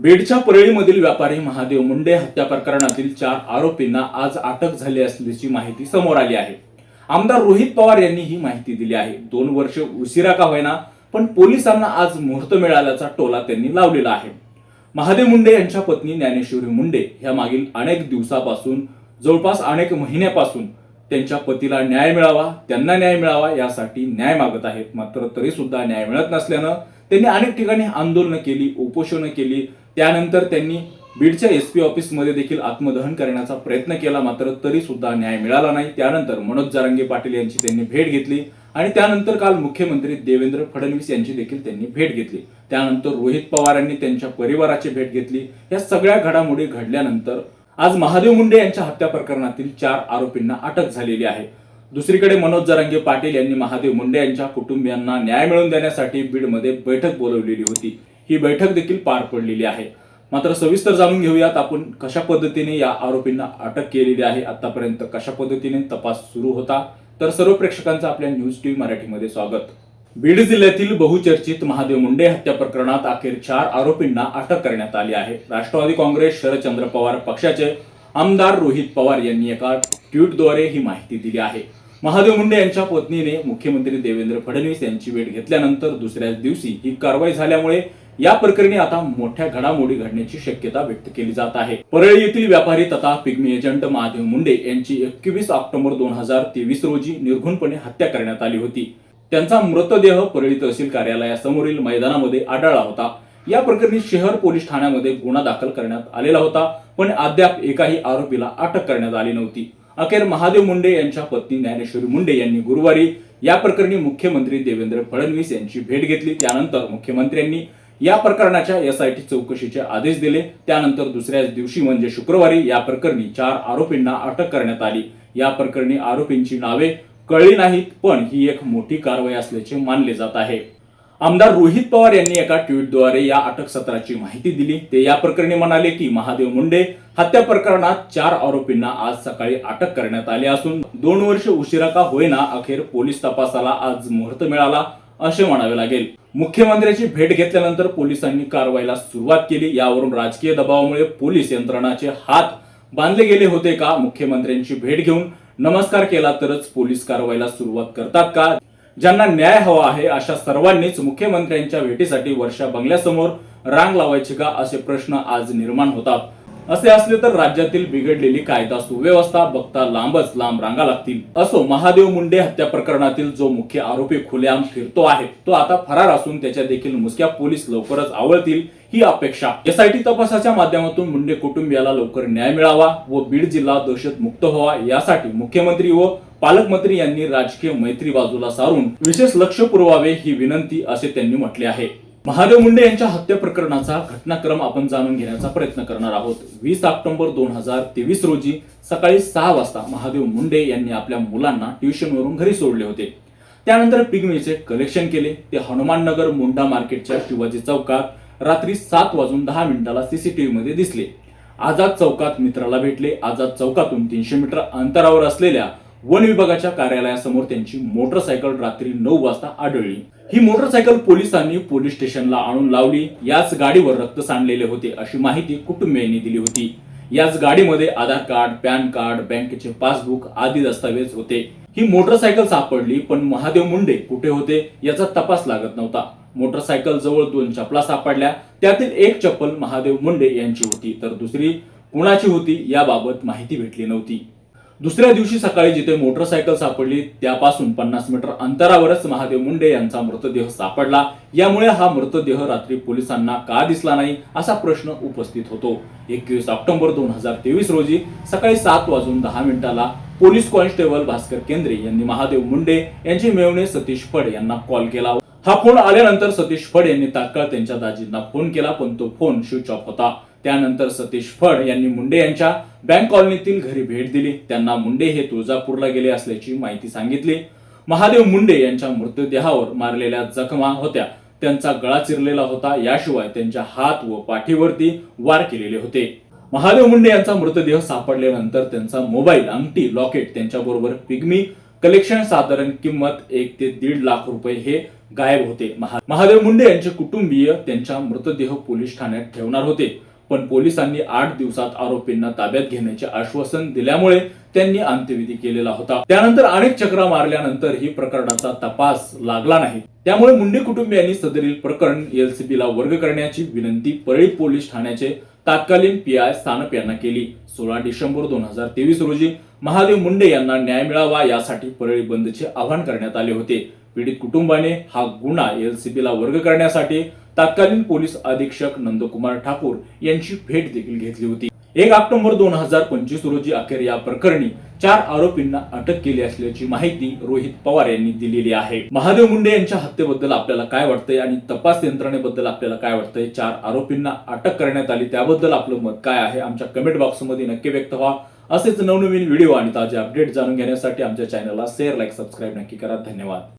बीडच्या परळीमधील व्यापारी महादेव मुंडे हत्या प्रकरणातील चार आरोपींना आज अटक झाली असल्याची माहिती समोर आली आहे. आमदार रोहित पवार यांनी ही माहिती दिली आहे. दोन वर्ष उशिरा का होईना पण पोलिसांना आज मुहूर्त मिळाल्याचा टोला त्यांनी लावलेला आहे. महादेव मुंडे यांच्या पत्नी ज्ञानेश्वरी मुंडे ह्या मागील अनेक दिवसापासून जवळपास अनेक महिन्यापासून त्यांच्या पतीला न्याय मिळावा त्यांना न्याय मिळावा यासाठी न्याय मागत आहेत. मात्र तरी सुद्धा न्याय मिळत नसल्यानं त्यांनी अनेक ठिकाणी आंदोलनं केली उपोषणं केली त्यानंतर त्यांनी बीडच्या एस पी ऑफिसमध्ये देखील आत्मदहन करण्याचा प्रयत्न केला मात्र तरी सुद्धा न्याय मिळाला नाही. त्यानंतर मनोज जारंगे पाटील यांची त्यांनी भेट घेतली आणि त्यानंतर काल मुख्यमंत्री देवेंद्र फडणवीस यांची देखील त्यांनी भेट घेतली. त्यानंतर रोहित पवार यांनी त्यांच्या परिवाराची भेट घेतली. या सगळ्या घडामोडी घडल्यानंतर आज महादेव मुंडे यांच्या हत्या प्रकरणातील चार आरोपींना अटक झालेली आहे. दुसरीकडे मनोज जरांगे पाटील यांनी महादेव मुंडे यांच्या कुटुंबियांना न्याय मिळवून देण्यासाठी बीडमध्ये बैठक बोलवलेली होती. ही बैठक देखील पार पडलेली आहे. मात्र सविस्तर जाणून घेऊयात आपण कशा पद्धतीने या आरोपींना अटक केलेली आहे आतापर्यंत कशा पद्धतीने तपास सुरू होता. तर सर्व प्रेक्षकांचं आपल्या न्यूज टीव्ही मराठीमध्ये स्वागत. बीड जिल्ह्यातील बहुचर्चित महादेव मुंडे हत्या प्रकरणात अखेर चार आरोपींना अटक करण्यात आली आहे. राष्ट्रवादी काँग्रेस शरदचंद्र पवार पक्षाचे आमदार रोहित पवार यांनी एका ट्विटद्वारे ही माहिती दिली आहे. महादेव मुंडे यांच्या पत्नीने मुख्यमंत्री देवेंद्र फडणवीस यांची भेट घेतल्यानंतर दुसऱ्याच दिवशी ही कारवाई झाल्यामुळे या प्रकरणी आता मोठ्या घडामोडी घडण्याची शक्यता व्यक्त केली जात आहे. परळी येथील व्यापारी तथा पिग्मी एजंट महादेव मुंडे यांची एकवीस ऑक्टोबर दोन हजार तेवीस रोजी निर्घुणपणे हत्या करण्यात आली होती. त्यांचा मृतदेह परळी तहसील कार्यालयासमोरील मैदानामध्ये आढळला होता. या प्रकरणी शहर पोलीस ठाण्यामध्ये गुन्हा दाखल करण्यात आलेला होता पण अद्याप एकाही आरोपीला अटक करण्यात आली नव्हती. अखेर महादेव मुंडे यांच्या पत्नी ज्ञानेश्वरी मुंडे यांनी गुरुवारी या प्रकरणी मुख्यमंत्री देवेंद्र फडणवीस यांची भेट घेतली. त्यानंतर मुख्यमंत्र्यांनी या प्रकरणाच्या एस आय टी चौकशीचे आदेश दिले. त्यानंतर दुसऱ्याच दिवशी म्हणजे शुक्रवारी या प्रकरणी चार आरोपींना अटक करण्यात आली. या प्रकरणी आरोपींची नावे कळली नाहीत पण ही एक मोठी कारवाई असल्याचे मानले जात आहे. आमदार रोहित पवार यांनी एका ट्विटद्वारे या अटक सत्राची माहिती दिली. ते या प्रकरणी म्हणाले की महादेव मुंडे हत्या प्रकरणात चार आरोपींना आज सकाळी अटक करण्यात आली असून दोन वर्ष उशिरा का होईना अखेर पोलीस तपासाला आज मुहूर्त मिळाला. असे म्हणावे लागेल. मुख्यमंत्र्यांची भेट घेतल्यानंतर पोलिसांनी कारवाईला सुरुवात केली. यावरून राजकीय दबावामुळे पोलीस यंत्रणाचे हात बांधले गेले होते का? मुख्यमंत्र्यांची भेट घेऊन नमस्कार केला तरच पोलीस कारवाईला सुरुवात करतात का? ज्यांना न्याय हवा आहे अशा सर्वांनीच मुख्यमंत्र्यांच्या भेटीसाठी वर्षा बंगल्यासमोर रांग लावायची का? असे प्रश्न आज निर्माण होतात. असे असले तर राज्यातील बिघडलेली कायदा सुव्यवस्था बघता लांबच लांब रांगा लागतील. असो महादेव मुंडे हत्या प्रकरणातील जो मुख्य आरोपी खुलेआम फिरतो आहे तो आता फरार असून त्याच्या देखील मुसक्या पोलीस लवकरच आवळतील ही अपेक्षा. एसआयटी तपासाच्या माध्यमातून मुंडे कुटुंबियाला लवकर न्याय मिळावा व बीड जिल्हा दहशत मुक्त व्हावा यासाठी मुख्यमंत्री व पालकमंत्री यांनी राजकीय मैत्री बाजूला सारून विशेष लक्ष पुरवावे ही विनंती असे त्यांनी म्हटले आहे. महादेव मुंडे यांच्या हत्या प्रकरणाचा घटनाक्रम आपण जाणून घेण्याचा प्रयत्न करणार आहोत. वीस ऑक्टोबर दोन हजार तेवीस रोजी सकाळी सहा वाजता महादेव मुंडे यांनी आपल्या मुलांना ट्युशनवरून घरी सोडले होते. त्यानंतर पिगमीचे कलेक्शन केले. ते हनुमान नगर मुंडा मार्केटच्या शिवाजी चौकात रात्री सात वाजून दहा मिनिटाला सीसीटीव्ही मध्ये दिसले. आझाद चौकात मित्राला भेटले. आझाद चौकातून तीनशे मीटर अंतरावर असलेल्या वन विभागाच्या कार्यालयासमोर त्यांची मोटरसायकल रात्री नऊ वाजता आढळली. ही मोटरसायकल पोलिसांनी पोलीस स्टेशनला आणून लावली. याच गाडीवर रक्त सांडलेले होते अशी माहिती कुटुंबियांनी दिली होती. याच गाडीमध्ये आधार कार्ड पॅन कार्ड बँकेचे पासबुक आदी दस्तावेज होते. ही मोटरसायकल सापडली पण महादेव मुंडे कुठे होते याचा तपास लागत नव्हता. मोटरसायकल जवळ दोन चपला सापडल्या. त्यातील एक चप्पल महादेव मुंडे यांची होती तर दुसरी कुणाची होती याबाबत माहिती भेटली नव्हती. दुसऱ्या दिवशी सकाळी जिथे मोटरसायकल सापडली त्यापासून पन्नास मीटर अंतरावरच महादेव मुंडे यांचा मृतदेह सापडला. यामुळे हा मृतदेह रात्री पोलिसांना का दिसला नाही असा प्रश्न उपस्थित होतो. एकवीस ऑक्टोबर दोन हजार तेवीस रोजी सकाळी सात वाजून दहा मिनिटाला पोलीस कॉन्स्टेबल भास्कर केंद्रे यांनी महादेव मुंडे यांचे मेवणे सतीश फड यांना कॉल केला. हा फोन आल्यानंतर सतीश फड यांनी तात्काळ त्यांच्या दाजींना फोन केला पण तो फोन स्विच ऑफ होता. त्यानंतर सतीश फड यांनी मुंडे यांच्या बँक कॉलनीतील घरी भेट दिली. त्यांना मुंडे हे तुळजापूरला गेले असल्याची माहिती सांगितली. महादेव मुंडे यांच्या मृतदेहावर मारलेल्या जखमा होत्या. त्यांचा गळा चिरलेला होता. याशिवाय त्यांच्या हात व पाठीवरती वार केलेले होते. महादेव मुंडे यांचा मृतदेह सापडल्यानंतर त्यांचा मोबाईल अंगठी लॉकेट त्यांच्याबरोबर पिग्मी कलेक्शन साधारण किंमत एक ते दीड लाख रुपये हे गायब होते. महादेव मुंडे यांचे कुटुंबीय त्यांच्या मृतदेह पोलीस ठाण्यात ठेवणार होते. पण पोलिसांनी आठ दिवसात आरोपींना ताब्यात घेण्याचे आश्वासन दिल्यामुळे त्यांनी अंत्यविधी केलेला होता. त्यानंतर अनेक चक्रा मारल्यानंतर ही प्रकरणाचा तपास लागला नाही. त्यामुळे मुंडे कुटुंबियांनी सदरील प्रकरण एलसीबीला वर्ग करण्याची विनंती परळी पोलीस ठाण्याचे तत्कालीन पी आय सानप यांना केली. सोळा डिसेंबर दोन हजार तेवीस रोजी महादेव मुंडे यांना न्याय मिळावा यासाठी परळी बंदचे आवाहन करण्यात आले होते. पीडित कुटुंबाने हा गुन्हा एलसीबी ला वर्ग करण्यासाठी तत्कालीन पोलीस अधीक्षक नंदकुमार ठाकूर यांची भेट देखील घेतली होती. एक ऑक्टोबर दोन हजार पंचवीस रोजी अखेर या प्रकरणी चार आरोपींना अटक केली असल्याची माहिती रोहित पवार यांनी दिलेली आहे. महादेव मुंडे यांच्या हत्येबद्दल आपल्याला काय वाटतंय आणि तपास यंत्रणेबद्दल आपल्याला काय वाटतंय? चार आरोपींना अटक करण्यात आली त्याबद्दल आपलं मत काय आहे? आमच्या कमेंट बॉक्समध्ये नक्की व्यक्त व्हा. असेच नवनवीन व्हिडिओ आणि ताजे अपडेट जाणून घेण्यासाठी आमच्या चॅनलला शेअर लाईक सबस्क्राईब नक्की करा. धन्यवाद.